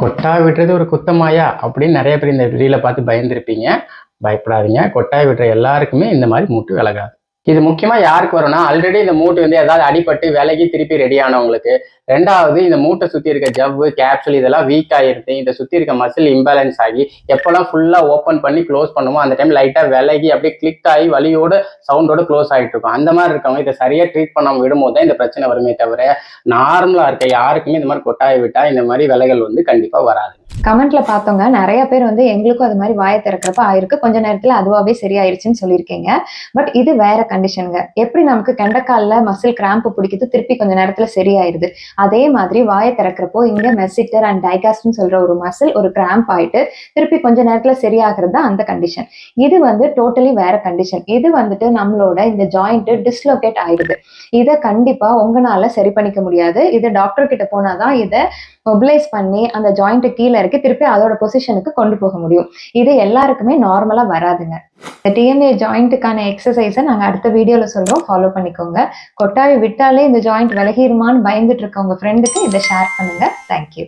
கொட்டாய் விட்டுறது ஒரு குத்தமாயா அப்படின்னு நிறைய பேர் இந்த வீடியோவில் பார்த்து பயந்துருப்பீங்க. பயப்படாதீங்க. கொட்டாய் விட்டுற எல்லாருக்குமே இந்த மாதிரி மூட்டு விலகாது. இது முக்கியமா யாருக்கு வரும்னா ஆல்ரெடி இந்த மூட்டு வந்து ஏதாவது அடிபட்டு விலகி திருப்பி ரெடி ஆனவங்களுக்கு. ரெண்டாவது இந்த மூட்டை சுத்தி இருக்க ஜவ்வு கேப்சூல் இதெல்லாம் வீக் ஆயிருது இதை சுத்தி இருக்க மசில் இம்பேலன்ஸ் ஆகி எப்பெல்லாம் ஃபுல்லா ஓப்பன் பண்ணி க்ளோஸ் பண்ணுமோ அந்த டைம் லைட்டா விலகி அப்படியே கிளிக் ஆகி வலியோட சவுண்டோட க்ளோஸ் ஆகிட்டு இருக்கும். அந்த மாதிரி இருக்கவங்க இதை சரியா ட்ரீட் பண்ணாம விடும்போது தான் இந்த பிரச்சனை வருமே தவிர நார்மலா இருக்க யாருக்குமே இந்த மாதிரி கொட்டாய் விட்டா இந்த மாதிரி விலைகள் வந்து கண்டிப்பா வராது. கமெண்ட்ல பார்த்தவங்க நிறைய பேர் வந்து எங்களுக்கும் அது மாதிரி வாயை திறக்கிறப்ப ஆயிருக்கு கொஞ்ச நேரத்துல அதுவாவே சரியாயிருச்சுன்னு சொல்லியிருக்கீங்க. பட் இது வேற கண்டிஷனுங்க. எப்படி நமக்கு கெண்டக்காலில் மசில் கிராம்ப் பிடிக்குது திருப்பி கொஞ்ச நேரத்துல சரியாயிருது. அதே மாதிரி வாயை திறக்கிறப்போ இங்க மெசிட்டர் அண்ட் டைகாஸ்ட்னு சொல்ற ஒரு மசில் ஒரு கிராம்ப் ஆயிட்டு திருப்பி கொஞ்ச நேரத்துல சரியாகிறது தான் அந்த கண்டிஷன். இது வந்து டோட்டலி வேற கண்டிஷன். இது வந்துட்டு நம்மளோட இந்த ஜாயிண்ட் டிஸ்லோகேட் ஆயிடுது. இதை கண்டிப்பா உங்களால சரி பண்ணிக்க முடியாது. இது டாக்டர் கிட்ட போனாதான் இதை மொபிலைஸ் பண்ணி அந்த ஜாயிண்ட் கீழே வரைக்கும் திருப்பி அதோட பொசிஷனுக்கு கொண்டு போக முடியும். இது எல்லாருக்குமே நார்மலா வராதுங்க. இந்த டிஎம்ஏ ஜாயிண்ட்டுக்கான எக்ஸசைஸை நாங்கள் அடுத்த வீடியோவில் சொல்கிறோம் ஃபாலோ பண்ணிக்கோங்க. கொட்டாவி விட்டாலே இந்த ஜாயிண்ட் விலகிருமான்னு பயந்துட்டு இருக்க உங்க ஃப்ரெண்டுக்கு இதை ஷேர் பண்ணுங்க. தேங்க்யூ